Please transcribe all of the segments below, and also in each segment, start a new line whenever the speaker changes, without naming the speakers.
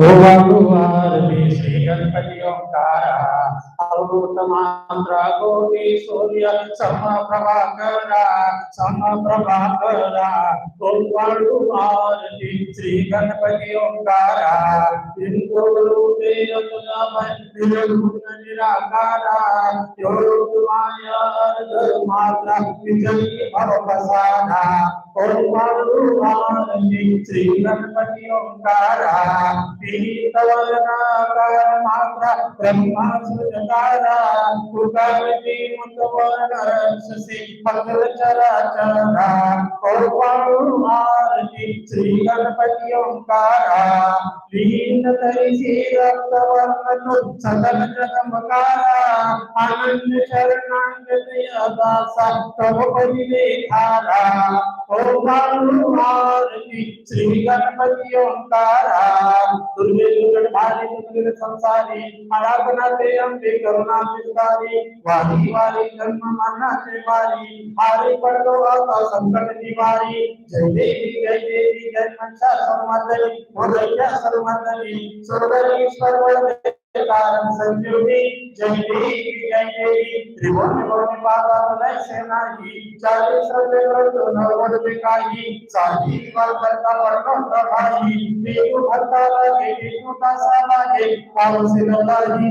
गोवालुवारती श्री गणपति ओंकार अवधूत मात्रा गोटी सूर्य सम प्रभाकरा सम प्रभाकरा गोवालुवारती श्री गणपति ओंकार इंदु रूपे रत्न निराकारा योग माया मात्रा विजयी भव प्रसादा ओंकारती श्री गणपति ओंकारा पीतवरनाकार मात्रा ब्रह्मा सुजकारा कुकारती मुतवर शशि पकल चराचरा ओंकारती श्री गणपति ओंकारा लीन तरिसी रक्तवर्ण सकल जगमकारा आनंद शरणागत दासा तव परिलेखारा ओंकारती श्री गणपति ओंकारा दुर्गे दुर्गट भारी दुर्गट संसारी आराधनाते अंबे करुणा विस्तारी वारी वारी जन्म मरणाचे वारी हारी पडलो आता संकट निवारी जय देवी जय देवी जय मनसा सर्वमंगली मोदया सर्वमंगली सर्वेश्वर वरदे कारण संजीवनी जय देवी जय देवी त्रिभुवन भवन पावा लय सेनाही चालीस करतो नवद बिकाई साधी वाल करता पडलो भाई देव भक्ता लागे विष्णु दासा लागे पावसे लागी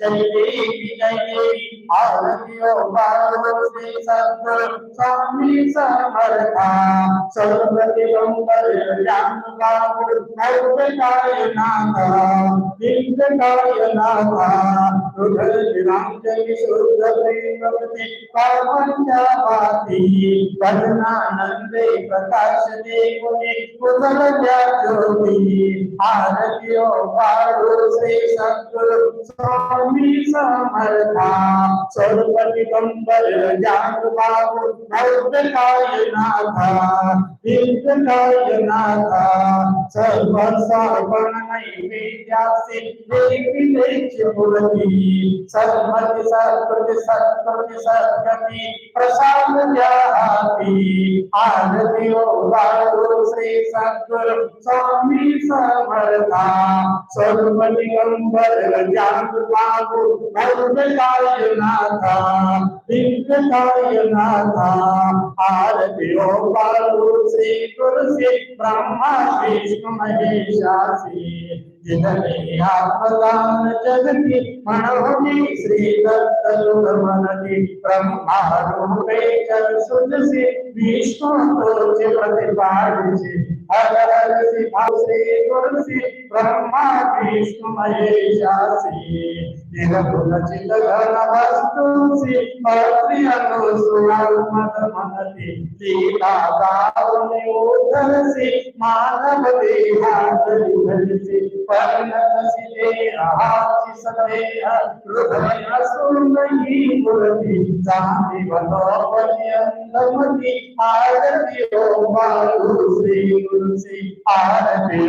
देवी जय देवी जय महिषा सर्वमंगली मोदया सर्वमंगली सर्वेश्वर वरदे कारण संजीवनी जय देवी जय देवी आरती ओ बारो श्री सद्गुरु स्वामी समर्था नित्यकाय नाथा पावनजावाती भजनानंदे प्रकाश देवने कुशल ज्योति आरती ओ बारो श्री सद्गुरु स्वामी समर्था सर्वपति गंबर ज्ञान बाबू नैवेद्याय नाथा नित्यकाय नाथा सर्व सर्वण नैवेद्यासे देवी सर्वति सर्वति सर्वति सर्वति प्रसाद जाती आरती ओ श्री सद्गुरु स्वामी समर्था सर्वपति गंबर ज्ञान बाबू नैवेद्याय नाथा श्री गुरु श्री ब्रह्मा विष्णु महेशासी जिनने आत्मदान जगती मनोनी श्री दत्त मनती ब्रह्मा रूपे चल सुन से विष्णु तोचे प्रतिपादिसे। हर हर श्री भाव श्री गुरु श्री ब्रह्मा विष्णु महेशासी निरगुणचित घन वस्तुसी पत्री मनती मानव देहा धरिसी हृदय चांदी बनो पर्यंतमती आरती श्री गुरुसी आरती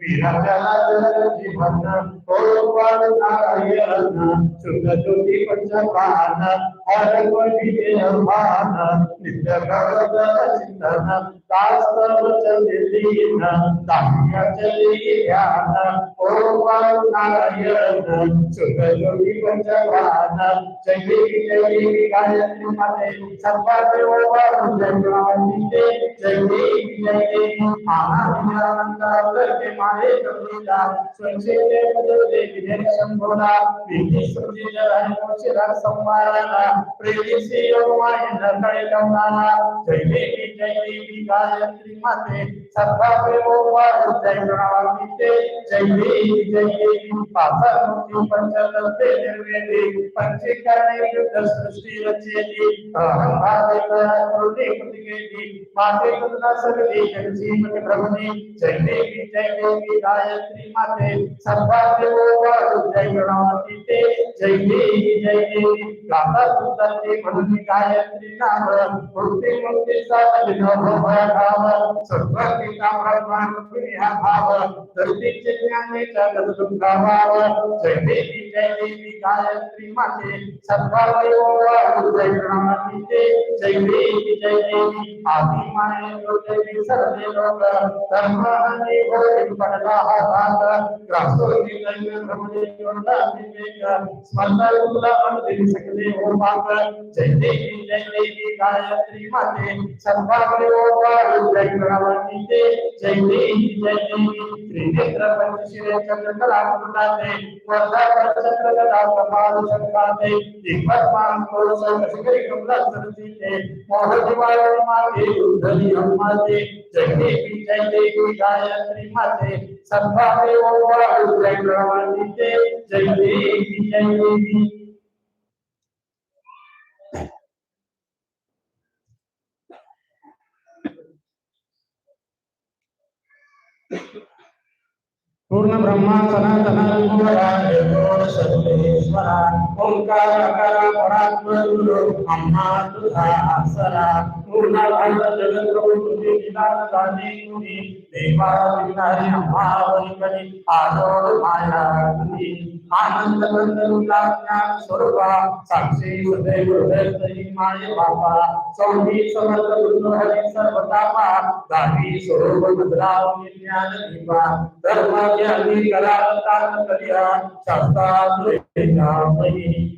मकरकुंड कुंड सुभकर्ण हृदय सिंहसनी विराजला जीवन ओम नारायण सुंदरमी पंचप्राण हरवि भान नित्य भगवत चिंतन दास्तव चलिलीन दाह्य चली ध्यान नारायण सुख योगी पंचवान जय देवी जय देवी गायत्री माते सर्वदेव जय जय देवी आनंद करते मारे करुणा स्वच्छते पदे विजय शंभोला विधि सुजी जय मोचिरा संवाराला प्रेमी से योमाय नकळे लवणारा जय देवी जय देवी गायत्री माते गायत्री माते सर्वदेव जय देवी जय देवी गाता सुंदरते गायत्री नाम मुक्ती मुक्ती साधनो भाव सर्वपिता ब्रह्मा हा भाव धरतीचे ज्ञानेच्या गदुका भाव जय देवी जय देवी गायत्री माते सर्वदेव जय गणावती ते जय देवी जय देवी आदि माये देवी सर्वे लोक धर्म आणि भोग पडला हा भाग ग्रासोनी जय ब्रह्मदेव विवेक स्मरण तुला अंतिम सकले हो पाप जय देवी जय देवी गायत्री माते सर्वादेव जय गणावती ते जय देवी जय देवी त्रिनेत्र पंचशिरे चंद्र कला मुकुटाते वर्धा चंद्र गदा कपाल शंकाते दिग्पद्मान कोश शिखरी कमला सरसीते मोह दिवाळ माते उद्धरी हनुमाते जय देवी जय देवी गायत्री माते सर्वादेव जय गणावती ते जय देवी जय देवी पूर्ण ब्रह्मा सनातन निर्गुण सर्वेश्वरा ओंकार अकार परात्पर अम्मा तुझा आसरा पूर्ण भारत जगत प्रभु तुझे निदान गाणे तुझी देवा विनारी अम्मा वैकरी आजोड माया तुझी आनंद बंधनुला ज्ञान स्वरूपा साक्षी सदैव हृदय तरी माय बापा सौंधी समर्थ गुरु हरी सर्व तापा दावी स्वरूप भद्राव ज्ञान दीपा धर्म ज्ञानी करावता करिया शास्त्राद्वैतामयी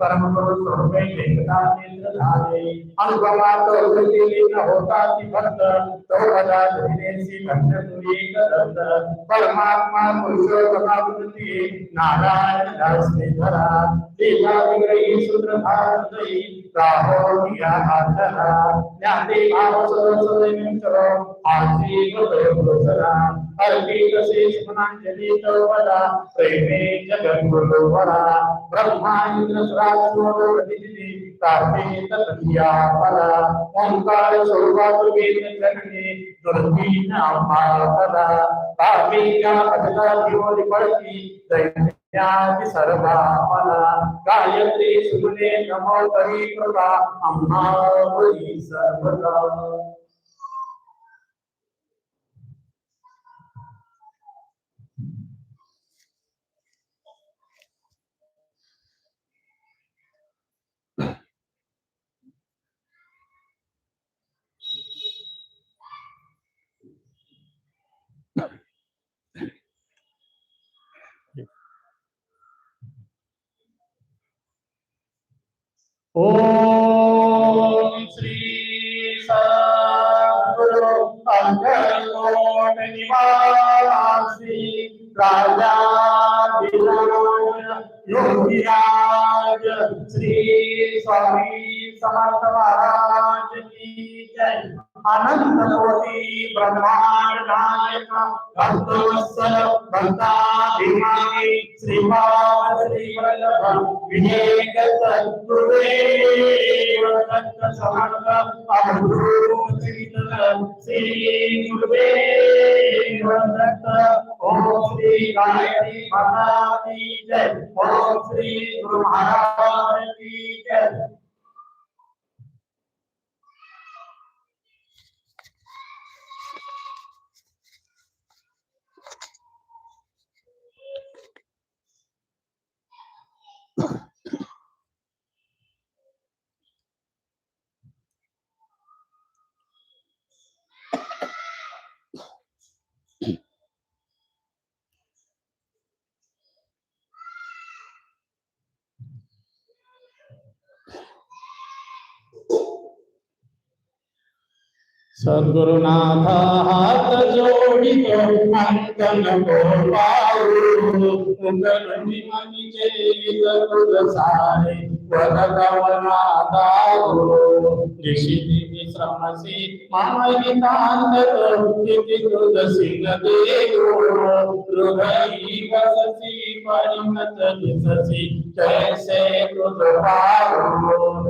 रूपे निराले परम गुरु स्वरूपे देखता नेत्र धारे अनुपमा तो गति न होता ति भक्त तो बदा धीरेसी कंठ तुरी करत परमात्मा पुरुषोत्तमा बुद्धि नारायण दास धरा देवा विग्रही सूत्र भारतई राहो दिया हाथरा ज्ञाते भाव सरस्वती चलो आजी गुरु गुरुसरा अर्पित शेष मनांजलि तो वदा प्रेमे जगत गुरु वरा ब्रह्मा इंद्र सदाशिव प्रतिदिति प्राप्ते तत्या परा ओंकार स्वरूपात वेद जननी दुर्दीन अम्मा पापी का अजगा जीवन पड़ती दैन्यादि सर्वा मला गायत्री सुने नमो तरी कृपा अम्मा वरी सर्वदा ओम श्री सद्गुरु अंकलकोट निवासी राजा योगीराज श्री स्वामी समर्थ महाराज की जय अनंत कोटि ब्रह्मांड नायक भक्ताभिमानी श्रीमान श्री वल्लभ विजय गुरुदेव दत्त समर्थ अवधूत श्री गुरुदेव दत्त ओम श्री गायत्री माता की जय ओम श्री गुरु महाराज की जय Yeah.
सद्गुरुनाथ हाथ जोड़ी तो अंकन को पाऊ उगल निमनि जे गुरु सारे वद कवना दाऊ ऋषि दिवि श्रमसी मम हितांत इति तुद सिंह देवो हृदय वससी परिमत विससी कैसे तुद पाऊ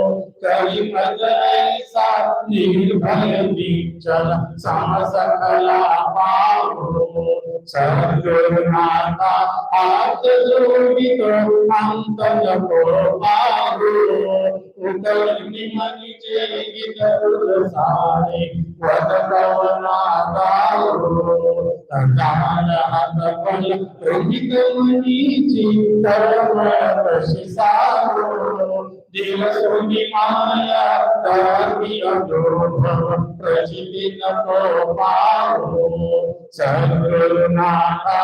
सकला पावो सर्वनाथा आत जोगित अंत जपो पावो उतर निमनि चेगित सारे वद कवनाथा दिवसोनि माया तानि अनुभव प्रचितिन पारो सर्वनाथा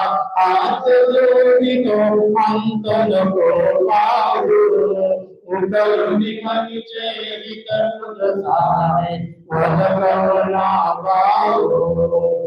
आतजोनितो अन्तन पारो उदरनि मनुचेरि कर्मसारे वदकरुणा पारो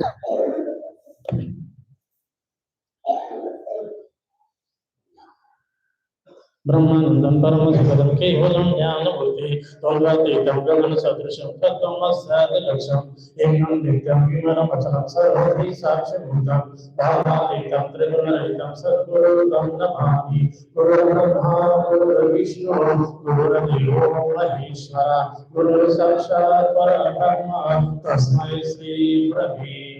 Thank you. ब्रह्मानंदं परमसुखदं केवलं ज्ञानबुद्धि त्वद्वतीतं गगन सदृशं तत्त्वमस्यादिलक्ष्यम् एनं नित्यं विमलमचलं सर्वैः साक्षिभूतं भावातीतं त्रिगुणरहितं सद्गुरुं नमामि। गुरुर्ब्रह्मा, गुरुर्विष्णु गुरुर्देवो महेश्वर गुरुर्साक्षात् परब्रह्म, तस्मै श्रीगुरवे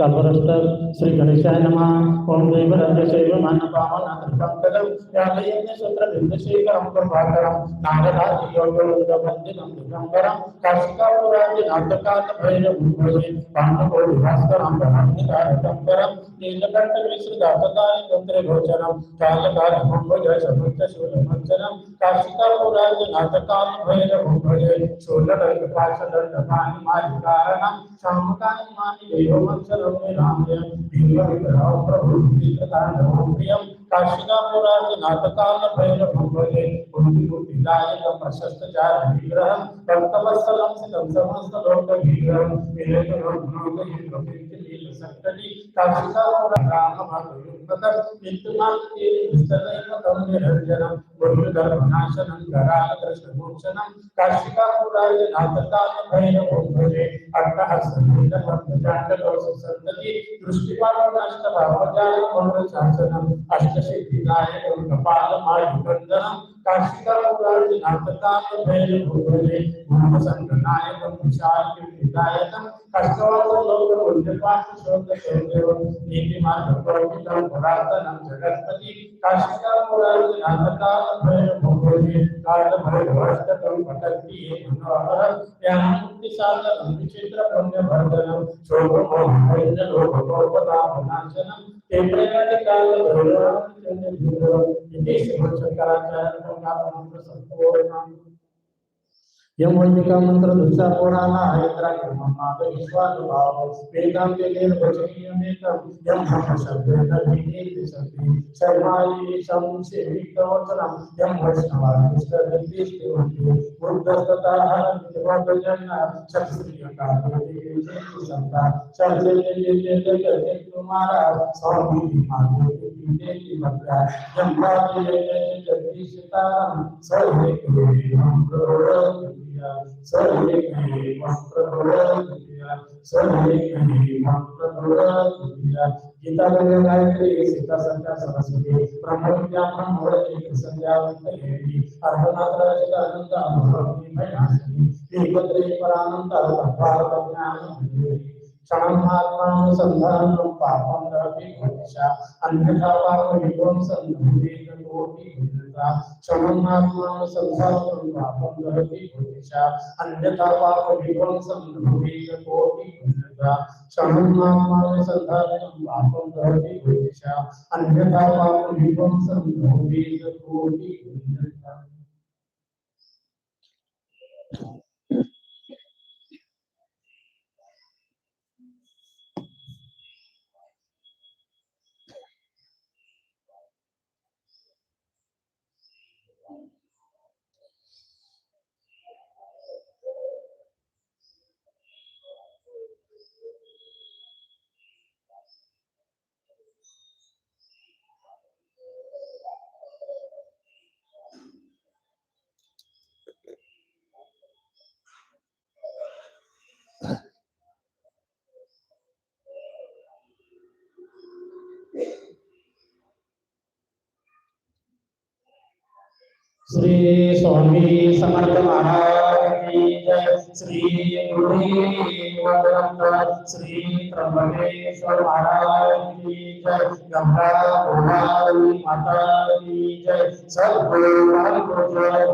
कल्परस्तर श्री गणेशाय नमः। ओम देव रजसैव मानपावन अन्तर्भक्तदं यालयेन सूत्रबिन्दुशेखरं प्रभाकरं नागराज योगवन्दनं दिगम्बरं काशिकापुराणि नाटकान्तभैरभूषे पाण्डवो विभास्करं रहाग्निकारकं परं नीलकण्ठविश्रुदातताय तत्र भोजनं कालकारभुभज समुद्रशूलभञ्जनं काशिकापुराणि मान शूलदण्डपाशदण्डपाणि मालिकारणं, शम्भकानि देव देववंशनं सर्वे विग्रह भीमविग्रहौ प्रभुर्भूतिप्रधानौ प्रियं काशिकापुरादिनाटकान् भैरवं भजे कुन्दिगुपिदायकं प्रशस्तचारविग्रहं कर्तवत्सलं सिदं समस्तलोकविग्रहं विनयकं लोकयुगपितिलील सकली काशिका राम भगवतम इंतमान के सदैव धम्म हरजनम गुरु धर्मनाशनम धराल कृष्ण मोक्षनम काशिका पुराय नाथकाम भैरव भजे अर्थः सदैव भक्तजात दोष संतति दृष्टिपाल नष्ट भावजाल मनोशासनम अष्टसिद्धि नायकम कपाल मायुबंधनम काशिकायकम विशालयतम कष्टवादोलोकपुण्यपाशोकसौदेवनीतिमार्गपरोहितं भरातनं जगत्पति काशिकायकमुराजनाथताभैरभोगे कालभैरवष्टकं भटति मनोहरं ज्ञानमुक्तिसाधनं विचित्रपुण्यवर्धनं शोभमोहैर्लोभकोपदामनाशनं तेन्द्रियादिकालभैरवं Ini semua cerita yang mengatakan sempurna. यमोनिका मंत्र दूसरा पुराना है? इतरा के महादेव विश्वास भाव वेदांत के लिए वचनीय में तब यम हम शब्द नदीने शब्द शर्माई समसे विकवतरम यम वचनवान इसका निर्देश के उनके मुर्दस्तता हरम विवादजन चक्षुर्य का प्रतिवेदन संता चर्चे के लिए तो लेते करते तुम्हारा स्वामी माधव के पीने की मंत्र। यम भाव के लिए जगदीश तारम सर्वे के लिए। हम Salik Mahfadullah Salik Mahfadullah Kita dengan Aitri Sita Sanja Saraswati Pramodya Pramodya Sanja Devi Arhanatra Chitananda Mahfadullah Sri Putri Parananta Bhagavatam क्षणमात्मानुसन्धानं पापं दहति भविष्या। अन्यथा पापविभवं सन्धुरेण कोटि गुणता क्षणमात्मानुसन्धानं पापं दहति भविष्या। अन्यथा पापविभवं सन्धुरेण कोटि गुणता क्षणमात्मानुसन्धानं पापं दहति भविष्या। अन्यथा पापविभवं सन्धुरेण कोटि गुणता श्री स्वामी समर्थ महाराज की जय। श्री श्री त्र्यंबकेश्वर महाराज की जय गंगा भवानी माता की जय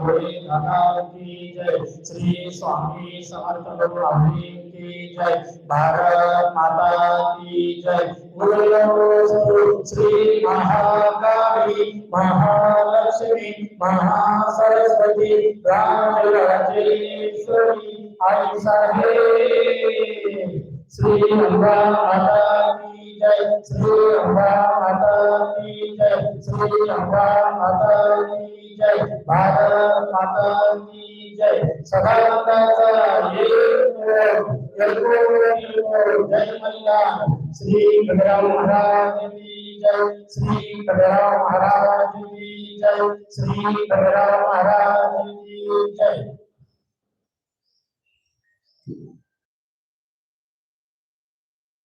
भोलेनाथ की जय श्री स्वामी समर्थ भगवान की जय भारत माता की जय। श्री महाकाली, महालक्ष्मी, महासरस्वती राजराजेश्वरी आई साहेब श्री अम्बा माता की जय श्री अम्बा माता की जय श्री अम्बा माता की जय भारत माता की जय सदानंदाचा जय मल्हार श्री गणराव महाराज की जय, श्री गणराव महाराज की जय, श्री गणराव महाराज की जय।